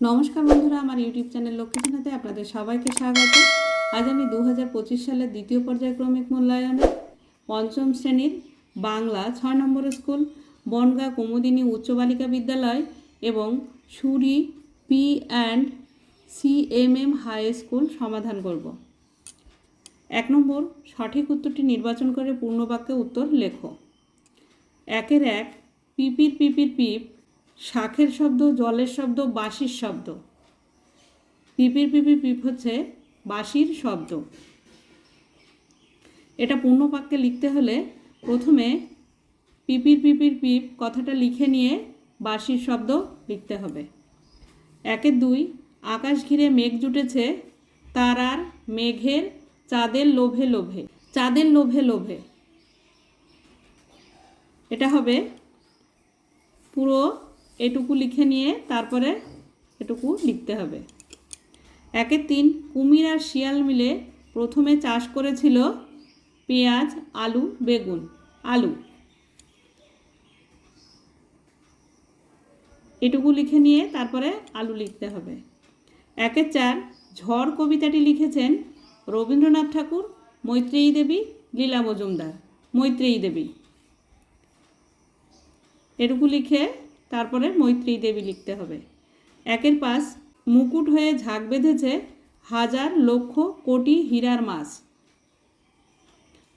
নমস্কার বন্ধুরা, আমার ইউটিউব চ্যানেল লক্ষ্মীখানাতে আপনাদের সবাইকে স্বাগত। আজ আমি দু হাজার পঁচিশ সালের দ্বিতীয় পর্যায়ক্রমিক মূল্যায়নে পঞ্চম শ্রেণির বাংলা ছয় নম্বর স্কুল, বনগা কুমুদিনী উচ্চ বালিকা বিদ্যালয় এবং Suri P and C M M high school সমাধান করব। এক নম্বর, সঠিক উত্তরটি নির্বাচন করে পূর্ণবাক্যে উত্তর লেখো। একের এক, পিপির পিপির পিপ শাখের শব্দ, জলের শব্দ, বাঁশির শব্দ। পিপির পিপির পিপ হচ্ছে বাঁশির শব্দ। এটা পূর্ণ বাক্যে লিখতে হলে প্রথমে পিপির পিপির পিপ কথাটা লিখে নিয়ে বাঁশির শব্দ লিখতে হবে। একের দুই, আকাশ ঘিরে মেঘ জুটেছে, তারার মেঘের চাঁদের লোভে লোভে, চাঁদের লোভে লোভে। এটা হবে পুরো এটুকু লিখে নিয়ে তারপরে এটুকু লিখতে হবে। একের তিন, কুমির আর শিয়াল মিলে প্রথমে চাষ করেছিল পেঁয়াজ, আলু, বেগুন। আলু। এটুকু লিখে নিয়ে তারপরে আলু লিখতে হবে। একের চার, ঝড় কবিতাটি লিখেছেন রবীন্দ্রনাথ ঠাকুর, মৈত্রেয়ী দেবী, লীলা মজুমদার। মৈত্রেয়ী দেবী। এটুকু লিখে তারপরে মৈত্রী দেবী লিখতে হবে। একের পাশ মুকুট হয়ে ঝাঁক বেঁধেছে হাজার লক্ষ কোটি হীরার মাস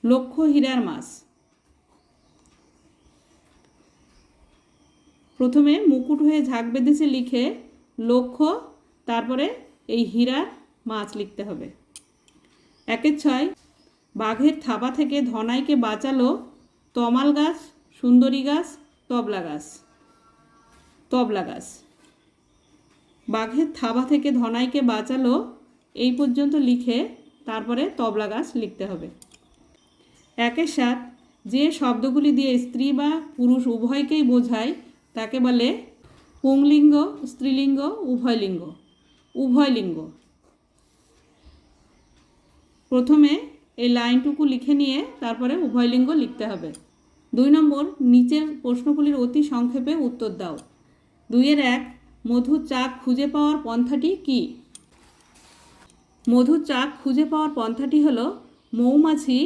লক্ষ হীরার মাস প্রথমে মুকুট হয়ে ঝাঁক বেঁধেছে লিখে লক্ষ, তারপরে এই হীরার মাছ লিখতে হবে। একের ছয়, বাঘের থাবা থেকে ধনাইকে বাঁচালো তমাল গাছ, সুন্দরী গাছ, তবলা গাছ। তবলা গাছ বাঘের থাবা থেকে ধনাইকে বাঁচালো, এই পর্যন্ত লিখে তারপরে তবলা গাছ লিখতে হবে। একের সাথ যে শব্দগুলি দিয়ে স্ত্রী বা পুরুষ উভয়কেই বোঝায়, তাকে বলে পুংলিঙ্গ, স্ত্রীলিঙ্গ, উভয়লিঙ্গ উভয়লিঙ্গ। প্রথমে এই লাইনটুকু লিখে নিয়ে তারপরে উভয়লিঙ্গ লিখতে হবে। দুই নম্বর, নিচের প্রশ্নগুলির অতি সংক্ষেপে উত্তর দাও। দুইয়ের এক, মধুর চাক খুঁজে পাওয়ার পন্থাটি কি? মধুর চাক খুঁজে পাওয়ার পন্থাটি হলো মৌমাছি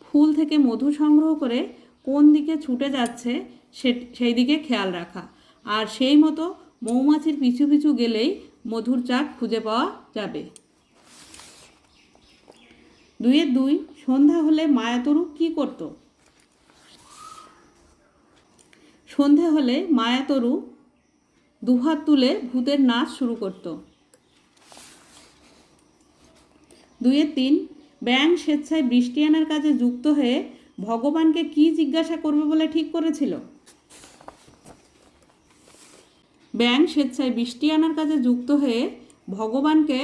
ফুল থেকে মধু সংগ্রহ করে কোন দিকে ছুটে যাচ্ছে সে, সেই দিকে খেয়াল রাখা। আর সেই মতো মৌমাছির পিছু পিছু গেলেই মধুর চাক খুঁজে পাওয়া যাবে। দুইয়ের দুই, সন্ধ্যা হলে মায়াতরু কি করতো? সন্ধে হলে মায়াতরু দুহাত তুলে ভূতের নাচ শুরু করত। দুইয়ের তিন ব্যাং স্বেচ্ছায় বৃষ্টি আনার কাজে যুক্ত হয়ে ভগবানকে কি জিজ্ঞাসা করবে বলে ঠিক করেছিল? ব্যাং স্বেচ্ছায় বৃষ্টি আনার কাজে যুক্ত হয়ে ভগবানকে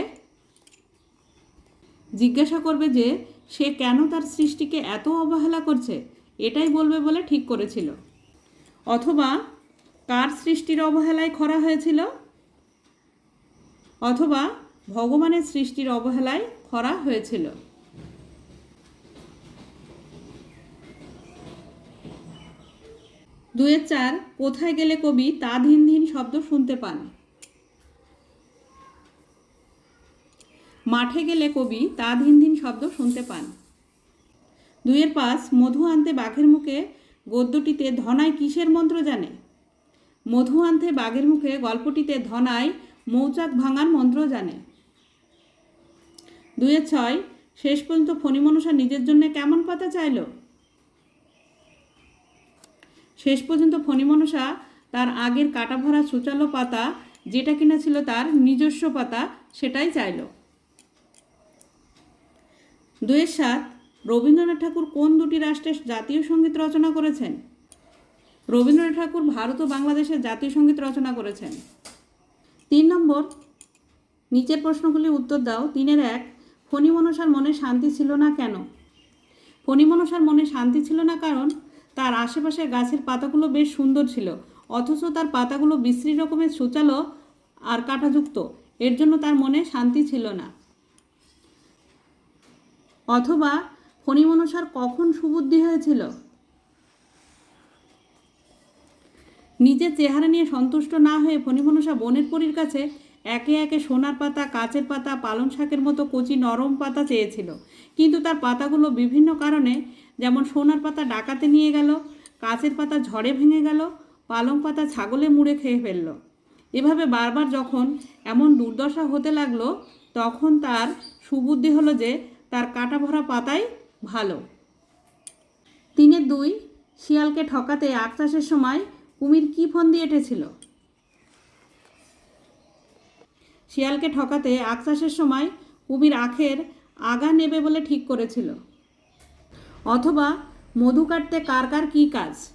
জিজ্ঞাসা করবে যে, সে কেন তার সৃষ্টিকে এত অবহেলা করছে? এটাই বলবে বলে ঠিক করেছিল। অথবা কার সৃষ্টির অবহেলায় খরা হয়েছিল? অথবা ভগবানের সৃষ্টির অবহেলায় খরা হয়েছিল? দুয়ের চার, কোথায় গেলে কবি তা ধিন ধিন শব্দ শুনতে পান? মাঠে গেলে কবি তা ধিন ধিন শব্দ শুনতে পান? দুয়ের পাঁচ, মধু আনতে বাঘের মুখে গদ্যটিতে ধনাই কিসের মন্ত্র জানে? মধু আনতে বাঘের মুখে গল্পটিতে ধনাই মৌচাক ভাঙার মন্ত্র জানে। দুয়ের ছয়, শেষ পর্যন্ত ফণিমনসা নিজের জন্য কেমন পাতা চাইল? শেষ পর্যন্ত ফণিমনসা তার আগের কাটা ভরা সুচালো পাতা, যেটা কিনা ছিল তার নিজস্ব পাতা, সেটাই চাইল। দুয়ের সাত রবীন্দ্রনাথ ঠাকুর কোন দুটি রাষ্ট্রের জাতীয় সংগীত রচনা করেছেন? রবীন্দ্রনাথ ঠাকুর ভারত ও বাংলাদেশের জাতীয় সংগীত রচনা করেছেন। তিন নম্বর, নিচের প্রশ্নগুলির উত্তর দাও। তিনের এক ফণিমনসার মনে শান্তি ছিল না কেন? ফণিমনসার মনে শান্তি ছিল না কারণ তার আশেপাশের গাছের পাতাগুলো বেশ সুন্দর ছিল, অথচ তার পাতাগুলো বিশ্রী রকমের সূচালো আর কাঁটাযুক্ত, এর জন্য তার মনে শান্তি ছিল না। অথবা ফণিমনসার কখন সুবুদ্ধি হয়েছিল? নিজের চেহারা নিয়ে সন্তুষ্ট না হয়ে ফণিমনসা বনের পরীর কাছে একে একে সোনার পাতা, কাচের পাতা, পালং শাকের মতো কচি নরম পাতা চেয়েছিল। কিন্তু তার পাতাগুলো বিভিন্ন কারণে, যেমন সোনার পাতা ডাকাতে নিয়ে গেল, কাচের পাতা ঝড়ে ভেঙে গেল, পালং পাতা ছাগলে মুড়ে খেয়ে ফেলল। এভাবে বারবার যখন এমন দুর্দশা হতে লাগল, তখন তার সুবুদ্ধি হলো যে, তার কাটা ভরা পাতাই ভালো। তিনের দুই, শিয়ালকে ঠকাতে আখ চাষের সময় কুমির কি ফোন দিয়ে এঁটেছিল? শিয়ালকে ঠকাতে আখ চাষের সময় কুমির আখের আগা নেবে বলে ঠিক করেছিল। অথবা মধু কাটতে কার কার কী কাজ?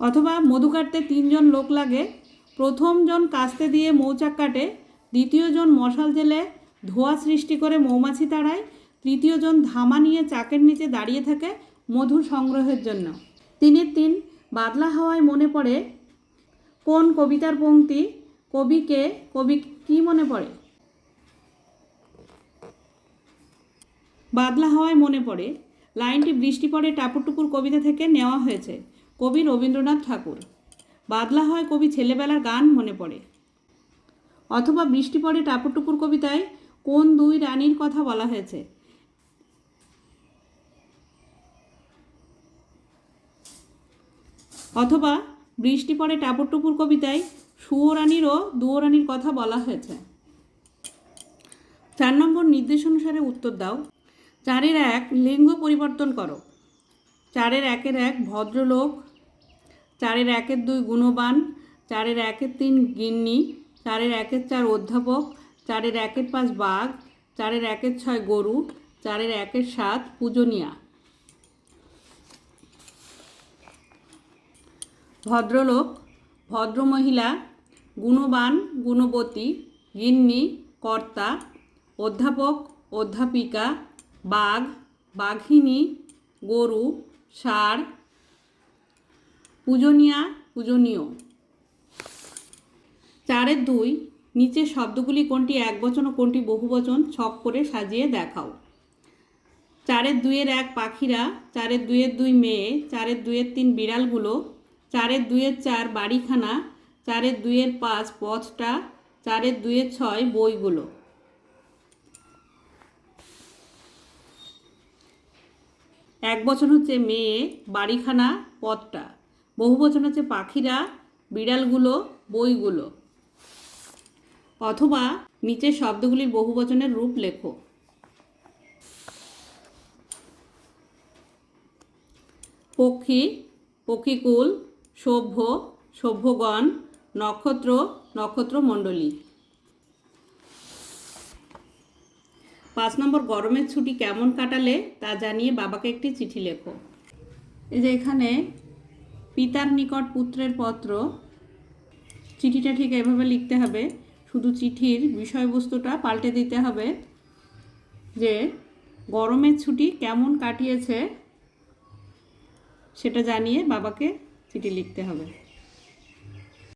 অথবা মধু কাটতে তিনজন লোক লাগে, প্রথমজন কাস্তে দিয়ে মৌচাক কাটে, দ্বিতীয়জন মশাল জেলে ধোঁয়া সৃষ্টি করে মৌমাছি তাড়ায়, তৃতীয়জন ধামা নিয়ে চাকের নিচে দাঁড়িয়ে থাকে মধু সংগ্রহের জন্য। তিনের তিন বাদলা হাওয়ায় মনে পড়ে, কোন কবিতার পংক্তি কবিকে কবি কি মনে পড়ে? বাদলা হাওয়ায় মনে পড়ে, লাইনটি বৃষ্টি পড়ে টাপুর টুপুর কবিতা থেকে নেওয়া হয়েছে, কবি রবীন্দ্রনাথ ঠাকুর। বাদলা হয় কবি ছেলেবেলার গান মনে পড়ে। অথবা বৃষ্টি পড়ে টাপুর টুপুর কবিতায় কোন দুই রানীর কথা বলা হয়েছে? অথবা বৃষ্টি পরে টাপুর টুপুর কবিতায় সুয়োরানীর ও দুয়োরানীর কথা বলা হয়েছে। চার নম্বর নির্দেশ অনুসারে উত্তর দাও। চারের এক লিঙ্গ পরিবর্তন করো। চারের একের এক ভদ্রলোক। চারের একের দুই গুণবান। চারের একের তিন গিন্নি। চারের একের চার অধ্যাপক। চারের একের পাঁচ বাঘ, চারের একের ছয় গরু, চারের একের সাত পূজনীয়া। ভদ্রলোক, ভদ্রমহিলা, গুণবান, গুণবতী, গিন্নি, কর্তা, অধ্যাপক, অধ্যাপিকা, বাঘ, বাঘিনী, গরু সার পূজনীয়া, পূজনীয়। চারের দুই নিচের শব্দগুলি কোনটি একবচন ও কোনটি বহুবচন? ছক করে সাজিয়ে দেখাও। চারের দুইয়ের এক পাখিরা, চারের দুইয়ের দুই মেয়ে, চারের দুইয়ের তিন বিড়ালগুলো, চারের দুইয়ের চার বাড়িখানা, চারের দুইয়ের পাঁচ পথটা, চারের দুইয়ের ছয় বইগুলো। এক বচন হচ্ছে মেয়ে, বাড়িখানা, পথটা। বহু বচন হচ্ছে পাখিরা, বিড়ালগুলো, বইগুলো। অথবা নিচের শব্দগুলির বহু বচনের রূপ লেখো। পক্ষী, পক্ষীকুল, সভ্য, সভ্যগণ, নক্ষত্র, নক্ষত্রমণ্ডলী। পাঁচ নম্বর, গরমের ছুটি কেমন কাটালে তা জানিয়ে বাবাকে একটি চিঠি লেখো। এই যে এখানে পিতার নিকট পুত্রের পত্র, চিঠিটা ঠিক এভাবে লিখতে হবে। শুধু চিঠির বিষয়বস্তুটা পাল্টে দিতে হবে যে গরমের ছুটি কেমন কাটিয়েছে সেটা জানিয়ে বাবাকে চিঠি লিখতে হবে।